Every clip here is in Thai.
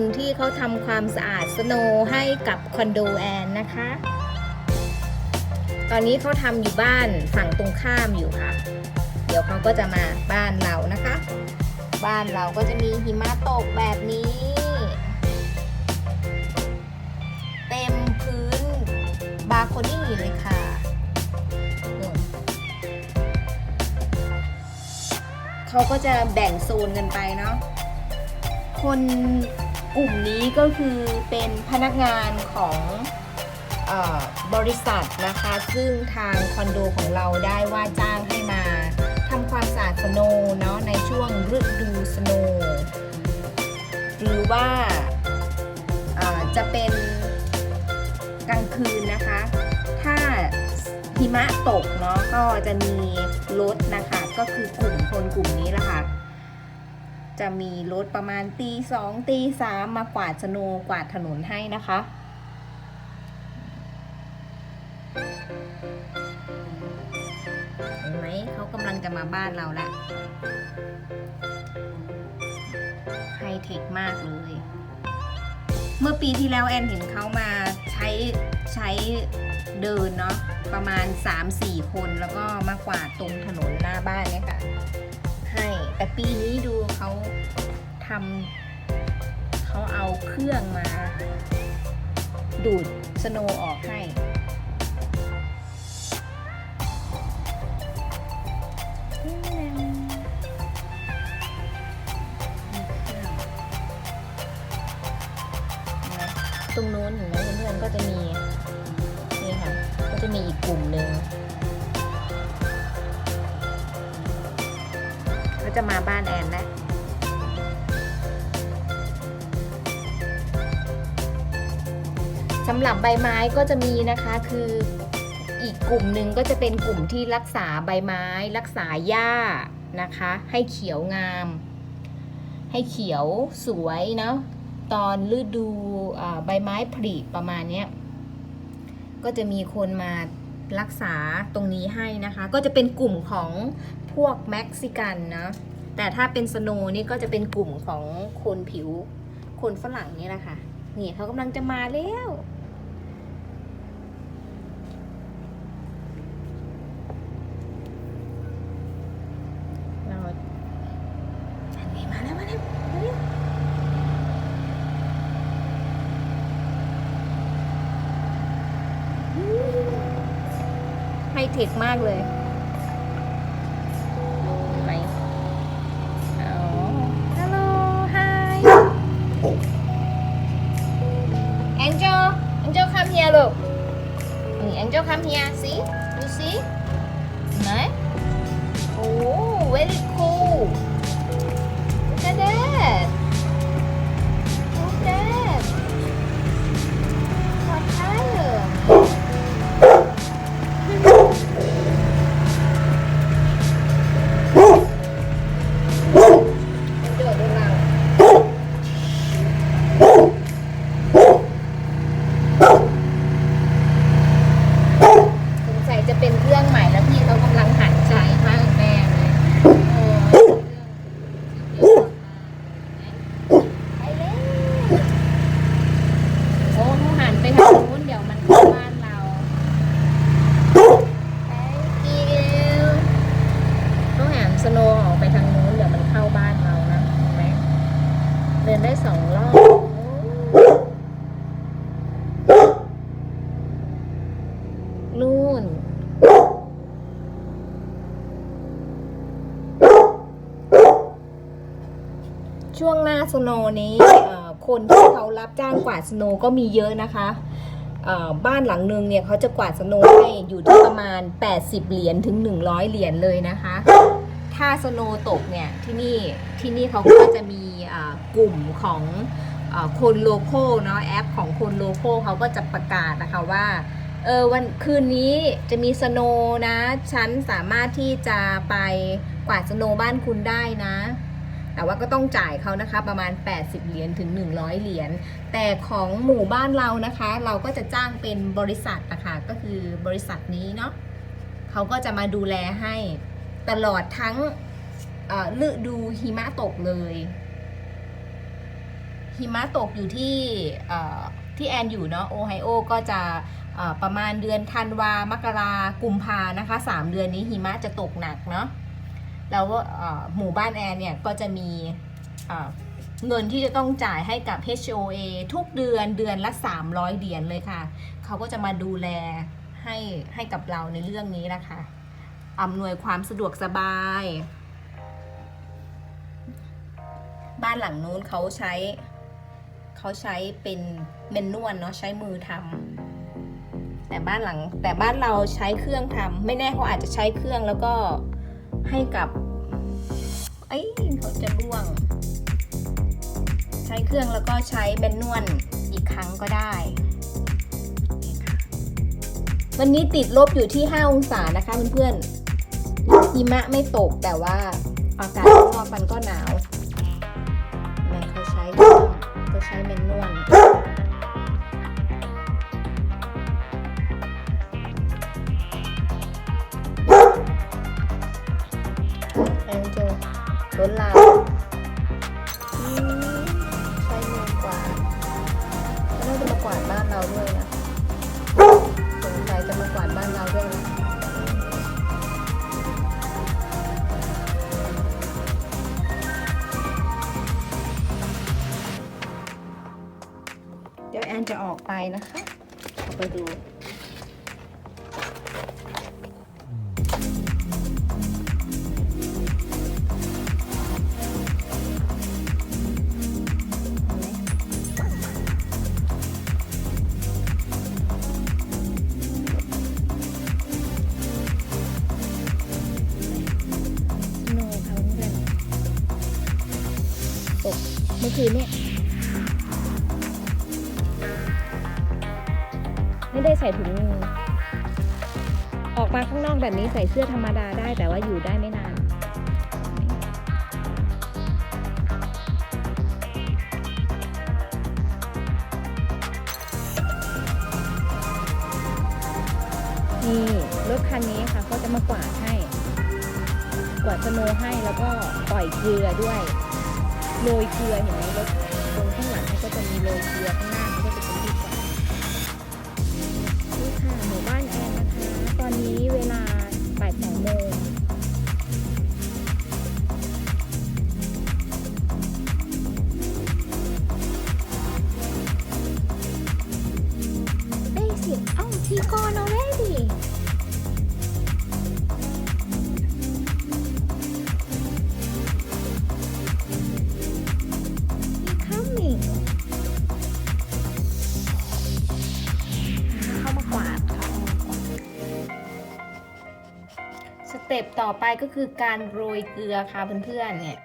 คนที่เขาทำความสะอาดสโนว์ให้กับคอนโดแอนนะคะ ตอนนี้เขาทำอยู่บ้านฝั่งตรงข้ามอยู่ค่ะ เดี๋ยวเขาก็จะมาบ้านเรานะคะ บ้านเราก็จะมีหิมะตกแบบนี้ เต็มพื้นบาโคนี่เลยค่ะเขาก็จะแบ่งโซนกันไปเนาะคน กลุ่มนี้ก็คือเป็นพนักงานของออบริษัทนะคะ ซึ่งทางคอนโดของเราได้ว่าจ้างให้มาทำความสะอาดสโนเนาะในช่วงฤดูสโนหรือว่าจะเป็นกลางคืนนะคะ ถ้าหิมะตกเนาะก็จะมีรถนะคะ ก็คือกลุ่มคนกลุ่มนี้แหละค่ะ จะมีรถประมาณตีสองตีสามมากวาดสโนกวาดถนนให้นะคะเห็นไหมเขากำลังจะมาบ้านเราล้วไฮเทคมากเลย เมื่อปีที่แล้วแอนเห็นเขามาใช้ใช้เดินเนาะประมาณ 3-4 คนแล้วก็มากวาดตรงถนนหน้าบ้านเนี่ยค่ะ แต่ปีนี้ดูเขาทำเขาเอาเครื่องมา ดูดสโนว์ออกให้ ตรงนู้นเห็นไหมเพื่อนๆก็จะมี นี่ค่ะ ก็จะมีอีกกลุ่มหนึ่ง จะมาบ้านแอนแล้วสำหรับใบไม้ก็จะมีนะคะคืออีกกลุ่มหนึ่งก็จะเป็นกลุ่มที่รักษาใบไม้ รักษาหญ้านะคะ ให้เขียวงาม ให้เขียวสวยเนาะตอนฤดูใบไม้ผลิประมาณนี้ก็จะมีคนมารักษาตรงนี้ให้นะคะ ก็จะเป็นกลุ่มของ พวกเม็กซิกันนะ แต่ถ้าเป็นสโนนี่ก็จะเป็นกลุ่มของคนผิว คนฝรั่งนี่แหละค่ะนี่เขากำลังจะมาแล้วเราอันนี้มาแล้วมาแล้วมาแล้วไฮเทคมากเลย come here see ช่วงหน้าสโนว์นี้เอ่อคนที่เขารับจ้างกวาดสโนว์ก็มีเยอะนะคะเอ่อบ้านหลังหนึงเนี่ยเขาจะกวาดสโนว์ให้อยู่ที่ประมาณ 80 เหรียญถึง 100 เหรียญเลยนะคะ ถ้าสโนว์ตกเนี่ยที่นี่ที่นี่เขาก็จะมีอ่ากลุ่มของอาคนโลโก้เนาะแอปของคนโลโก้เขาก็จะประกาศนะคะว่าเออวันคืนนี้จะมีสโนว์นะ ฉันสามารถที่จะไปกวาดสโนว์บ้านคุณได้นะ แต่ว่าก็ต้องจ่ายเขานะคะประมาณ 80 เหรียญถึง 100 เหรียญ แต่ของหมู่บ้านเรานะคะ เราก็จะจ้างเป็นบริษัทนะคะก็คือบริษัทนี้เนาะเขาก็จะมาดูแลให้ตลอดทั้งฤดูหิมะตกเลย หิมะตกอยู่ที่ที่แอนอยู่เนาะโอไฮโอก็จะประมาณเดือนธันวามกรากุมภานะคะสามเดือนนี้หิมะจะตกหนักเนาะ แล้วหมู่บ้านแอนเนี่ยก็จะมีเอ่อเงินที่จะต้องจ่ายให้กับ HOA ทุกเดือนเดือนละ 300 เหรียญเลยค่ะ เขาก็จะมาดูแลให้ให้กับเราในเรื่องนี้นะคะอำนวยความสะดวกสบาย บ้านหลังนู้นเขาใช้เขาใช้เป็นเมนนวลเนาะใช้มือทำแต่บ้านหลังแต่บ้านเราใช้เครื่องทำไม่แน่เขาอาจจะใช้เครื่องแล้วก็ ให้กับเอ้ยเขาจะร่วง ใช้เครื่องแล้วก็ใช้เมนนวลอีกครั้งก็ได้ วันนี้ติดลบอยู่ที่ 5 องศานะคะเพื่อนๆหิมะไม่ตกแต่ว่าอากาศข้างนอกมันก็หนาวแม่เขาใช้เครื่องเขาใช้เมนนวล ล้นลามใช้มือกวาดน่าจะมากวาดบ้านเราด้วยนะสงสัยจะมากวาดบ้านเราด้วยนะเดี๋ยวแอนจะออกไปนะคะออกไปดู คืนเนี่ยไม่ได้ใส่ถุงมือออกมาข้างนอกแบบนี้ใส่เสื้อธรรมดาได้แต่ว่าอยู่ได้ไม่นาน นี่รถคันนี้ค่ะเขาจะมากวาดให้ กวาดสโนให้แล้วก็ปล่อยเกลือด้วย โรยเกลือเห็นไหมรถตรงข้างหลังเขาก็จะมีโรยเกลือข้างหน้าเขาก็จะเป็นที่กวาดนี่ค่ะหมู่บ้านแอนนะคะ ตอนนี้เวลาบ่ายสองโมง ต็ปต่อไปก็คือการโรยเกลือค่ะเพื่อนๆเนี่ย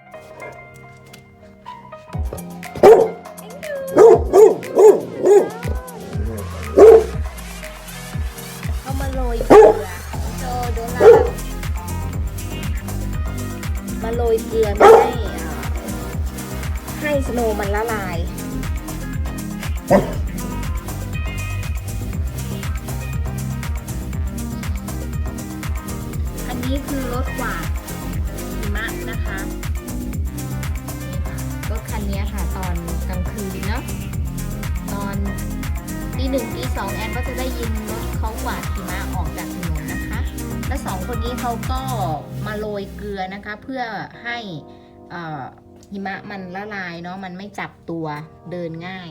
เขามาโรยเกลือโจโดนลามาโรยเกลือไม่ให้อ่าให้สโนว์มันละลาย นี้คือรถกวาดหิมะนะคะรถคันนี้ค่ะตอนกลางคืนเนาะตอนตีหนึ่งตีสองแอนก็จะได้ยินรถเขากวาดหิมะออกจากถนนนะคะ และสองคนนี้เขาก็มาโรยเกลือนะคะ เพื่อให้หิมะมันละลายเนาะมันไม่จับตัวเดินง่าย